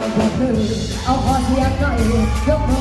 เอาพอเอเสียงหน่อยยกมือ